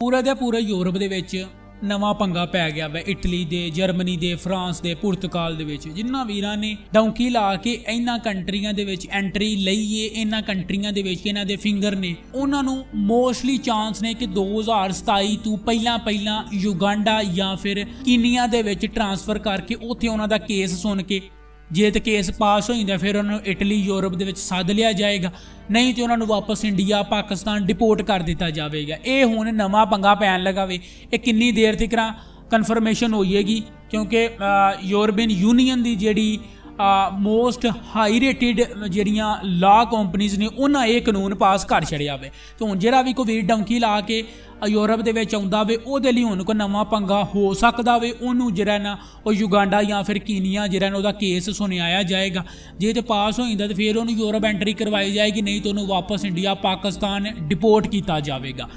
ਪੂਰੇ ਦੇ ਪੂਰੇ ਯੂਰਪ ਦੇ ਵਿੱਚ ਨਵਾਂ ਪੰਗਾ ਪੈ ਗਿਆ ਵਾ। ਇਟਲੀ ਦੇ, ਜਰਮਨੀ ਦੇ, ਫਰਾਂਸ ਦੇ, ਪੁਰਤਗਾਲ ਦੇ ਵਿੱਚ। ਜਿਨ੍ਹਾਂ ਵੀਰਾਂ ਨੇ ਡੌਂਕੀ ਲਾ ਕੇ ਇਹਨਾਂ ਕੰਟਰੀਆਂ ਦੇ ਵਿੱਚ ਐਂਟਰੀ ਲਈਏ ਇਹਨਾਂ ਕੰਟਰੀਆਂ ਦੇ ਵਿੱਚ ਇਹਨਾਂ ਦੇ ਫਿੰਗਰ ਨੇ। ਉਹਨਾਂ ਨੂੰ ਮੋਸਟਲੀ ਚਾਂਸ ਨੇ ਕਿ 2027 ਤੋਂ ਪਹਿਲਾਂ ਪਹਿਲਾਂ ਯੁਗਾਂਡਾ ਜਾਂ ਫਿਰ ਕੀਨੀਆ ਦੇ ਵਿੱਚ ਟਰਾਂਸਫਰ ਕਰਕੇ ਉੱਥੇ ਉਹਨਾਂ ਦਾ ਕੇਸ ਸੁਣ ਕੇ ਜੇ ਤੇ ਕੇਸ ਪਾਸ ਹੋ ਜਾਂਦਾ, ਫਿਰ ਉਹਨਾਂ ਨੂੰ ਇਟਲੀ, ਯੂਰਪ ਦੇ ਵਿੱਚ ਸੱਦ ਲਿਆ ਜਾਏਗਾ। ਨਹੀਂ ਤੇ ਉਹਨਾਂ ਨੂੰ ਵਾਪਸ ਇੰਡੀਆ, ਪਾਕਿਸਤਾਨ ਡਿਪੋਰਟ ਕਰ ਦਿੱਤਾ ਜਾਵੇਗਾ। ਇਹ ਹੁਣ ਨਵਾਂ ਪੰਗਾ ਪੈਣ ਲਗਾਵੇ ਇਹ ਕਿੰਨੀ ਦੇਰ ਤੱਕ ਕਨਫਰਮੇਸ਼ਨ ਹੋਈਏਗੀ ਕਿਉਂਕਿ ਯੂਰਪੀਅਨ ਯੂਨੀਅਨ ਦੀ ਜਿਹੜੀ ਮੋਸਟ ਹਾਈ ਰੇਟਡ ਜਿਹੜੀਆਂ ਲਾ ਕੰਪਨੀਆਂ ਨੇ, ਉਹਨਾਂ ਇਹ ਕਾਨੂੰਨ ਪਾਸ ਕਰ ਛੜਿਆ ਵੇ। ਤੇ ਹੁਣ ਜਿਹੜਾ ਵੀ ਕੋਈ ਵੀਰ ਡੌਂਕੀ ਲਾ ਕੇ ਯੂਰਪ ਦੇ ਵਿੱਚ ਆਉਂਦਾ ਵੇ, ਉਹਦੇ ਲਈ ਹੁਣ ਕੋਈ ਨਵਾਂ ਪੰਗਾ ਹੋ ਸਕਦਾ ਵੇ, ਉਹਨੂੰ ਜਿਹੜਾ ਨਾ ਉਹ ਯੁਗਾਂਡਾ ਜਾਂ ਫਿਰ ਕੀਨੀਆ ਜਿਹੜਾ ਨਾ ਉਹਦਾ ਕੇਸ ਸੁਣਾਇਆ ਜਾਏਗਾ। ਜੇ ਤੇ ਪਾਸ ਹੋ ਜਾਂਦਾ ਤੇ ਫਿਰ ਉਹਨੂੰ ਯੂਰਪ ਐਂਟਰੀ ਕਰਵਾਈ ਜਾਏਗੀ, ਨਹੀਂ ਤਾਂ ਉਹਨੂੰ ਵਾਪਸ ਇੰਡੀਆ, ਪਾਕਿਸਤਾਨ ਡਿਪੋਰਟ ਕੀਤਾ ਜਾਵੇਗਾ।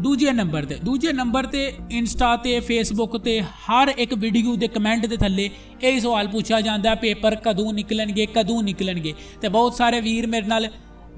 ਦੂਜੇ ਨੰਬਰ ਤੇ, ਦੂਜੇ ਨੰਬਰ ਤੇ ਇੰਸਟਾ ਤੇ, ਫੇਸਬੁੱਕ ਤੇ ਹਰ ਇੱਕ ਵੀਡੀਓ ਦੇ ਕਮੈਂਟ ਦੇ ਥੱਲੇ ਇਹ ਸਵਾਲ ਪੁੱਛਿਆ ਜਾਂਦਾ, ਪੇਪਰ ਕਦੋਂ ਨਿਕਲਣਗੇ ਕਦੋਂ ਨਿਕਲਣਗੇ। ਤੇ ਬਹੁਤ ਸਾਰੇ ਵੀਰ ਮੇਰੇ ਨਾਲ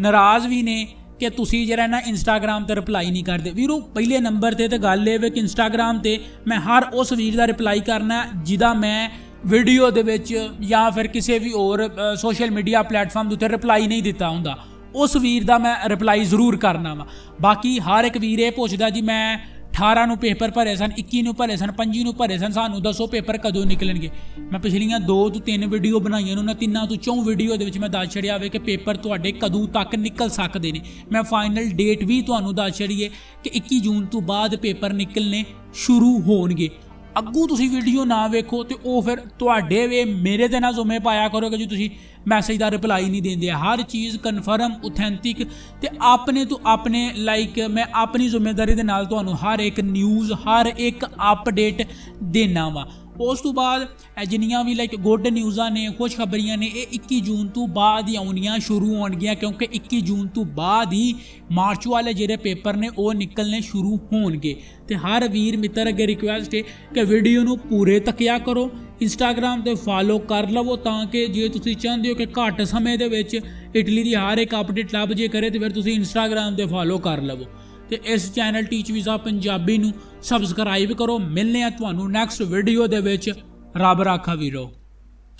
ਨਾਰਾਜ਼ ਵੀ ਨੇ ਕਿ ਤੁਸੀਂ ਜਿਹੜਾ ਨਾ ਇੰਸਟਾਗ੍ਰam ਤੇ ਰਿਪਲਾਈ ਨਹੀਂ ਕਰਦੇ। ਵੀਰੋ, ਪਹਿਲੇ ਨੰਬਰ ਤੇ ਤੇ ਗੱਲ ਇਹ ਵੇ ਕਿ ਇੰਸਟਾਗ੍ਰam ਤੇ ਮੈਂ ਹਰ ਉਸ ਵੀਰ ਦਾ ਰਿਪਲਾਈ ਕਰਨਾ, ਜਿਹਦਾ ਮੈਂ ਵੀਡੀਓ ਦੇ ਵਿੱਚ ਜਾਂ ਫਿਰ ਕਿਸੇ ਵੀ ਹੋਰ ਸੋਸ਼ਲ ਮੀਡੀਆ ਪਲੇਟਫਾਰਮ ਦੇ ਉੱਤੇ ਰਿਪਲਾਈ ਨਹੀਂ ਦਿੱਤਾ ਹੁੰਦਾ। ਉਸ ਵੀਰ ਦਾ ਮੈਂ ਰਿਪਲਾਈ ਜ਼ਰੂਰ ਕਰਨਾ ਵਾ। ਬਾਕੀ ਹਰ ਇੱਕ ਵੀਰ ਇਹ ਪੁੱਛਦਾ ਜੀ, ਮੈਂ 18 ਨੂੰ ਪੇਪਰ ਭਰੇ ਸਨ 21 ਨੂੰ ਭਰੇ ਸਨ 25 ਨੂੰ ਭਰੇ ਸਨ। ਸਾਨੂੰ ਦੱਸੋ ਪੇਪਰ ਕਦੋਂ ਨਿਕਲਣਗੇ? ਮੈਂ ਪਿਛਲੀਆਂ 2 ਤੋਂ 3 ਵੀਡੀਓ ਬਣਾਈਆਂ ਨੇ, ਉਹਨਾਂ ਤਿੰਨਾਂ ਤੋਂ ਚੌਂ ਵੀਡੀਓ ਦੇ ਵਿੱਚ ਮੈਂ ਦੱਸ ਛੜਿਆ ਵੇ ਕਿ ਪੇਪਰ ਤੁਹਾਡੇ ਕਦੋਂ ਤੱਕ ਨਿਕਲ ਸਕਦੇ ਨੇ। ਮੈਂ ਫਾਈਨਲ ਡੇਟ ਵੀ ਤੁਹਾਨੂੰ ਦੱਸ ਛੜੀਏ ਕਿ 21 ਜੂਨ ਤੋਂ ਬਾਅਦ ਪੇਪਰ ਨਿਕਲਨੇ ਸ਼ੁਰੂ ਹੋਣਗੇ। ਅੱਗੂ ਤੁਸੀਂ ਵੀਡੀਓ ਨਾ ਵੇਖੋ ਤੇ ਉਹ ਫਿਰ ਤੁਹਾਡੇ ਵੇ ਮੇਰੇ ਤੇ ਨਾ ਜ਼ੁਮੇ ਪਾਇਆ ਕਰੋਗੇ ਜੀ ਤੁਸੀਂ ਮੈਸੇਜ ਦਾ ਰਿਪਲਾਈ ਨਹੀਂ ਦਿੰਦੇ ਹਰ ਚੀਜ਼ ਕਨਫਰਮ ਆਥੈਂਟਿਕ ਤੇ ਆਪਣੇ ਤੋਂ ਆਪਣੇ ਲਾਈਕ ਮੈਂ ਆਪਣੀ ਜ਼ਿੰਮੇਵਾਰੀ ਦੇ ਨਾਲ ਤੁਹਾਨੂੰ ਹਰ ਇੱਕ ਨਿਊਜ਼ ਹਰ ਇੱਕ ਅਪਡੇਟ ਦੇਣਾ ਵਾ। ਉਸ ਤੋਂ ਬਾਅਦ ਜਿੰਨੀਆਂ ਵੀ ਲਾਈਕ ਗੁੱਡ ਨਿਊਜ਼ਾਂ ਨੇ ਖੁਸ਼ਖਬਰੀਆਂ ਨੇ, ਇਹ 21 ਜੂਨ ਤੋਂ ਬਾਅਦ ਹੀ ਆਉਣੀਆਂ ਸ਼ੁਰੂ ਹੋਣਗੀਆਂ ਕਿਉਂਕਿ 21 ਜੂਨ ਤੋਂ ਬਾਅਦ ਹੀ ਮਾਰਚ ਵਾਲੇ ਜਿਹੜੇ ਪੇਪਰ ਨੇ ਉਹ ਨਿਕਲਨੇ ਸ਼ੁਰੂ ਹੋਣਗੇ। ਤੇ ਹਰ ਵੀਰ ਮਿੱਤਰ ਅੱਗੇ ਰਿਕੁਐਸਟ ਹੈ ਕਿ ਵੀਡੀਓ ਨੂੰ ਪੂਰੇ ਤੱਕਿਆ ਕਰੋ ਇੰਸਟਾਗ੍ਰam ਤੇ ਫਾਲੋ ਕਰ ਲਵੋ ਤਾਂ ਕਿ ਜੇ ਤੁਸੀਂ ਚਾਹੁੰਦੇ ਹੋ ਕਿ ਘੱਟ ਸਮੇਂ ਦੇ ਵਿੱਚ ਇਟਲੀ ਦੀ ਹਰ ਇੱਕ ਅਪਡੇਟ ਲੱਭ ਜੇ ਕਰੇ ਤੇ ਫਿਰ ਤੁਸੀਂ ਇੰਸਟਾਗ੍ਰam ਤੇ ਫਾਲੋ ਕਰ ਲਵੋ। ਤੇ ਇਸ ਚੈਨਲ ਟੀਚ ਵੀਜ਼ਾ ਪੰਜਾਬੀ ਨੂੰ ਸਬਸਕ੍ਰਾਈਬ ਕਰੋ। ਮਿਲਨੇ ਆ ਤੁਹਾਨੂੰ ਨੈਕਸਟ ਵੀਡੀਓ ਦੇ ਵਿੱਚ। ਰੱਬ ਰਾਖਾ ਵੀਰੋ।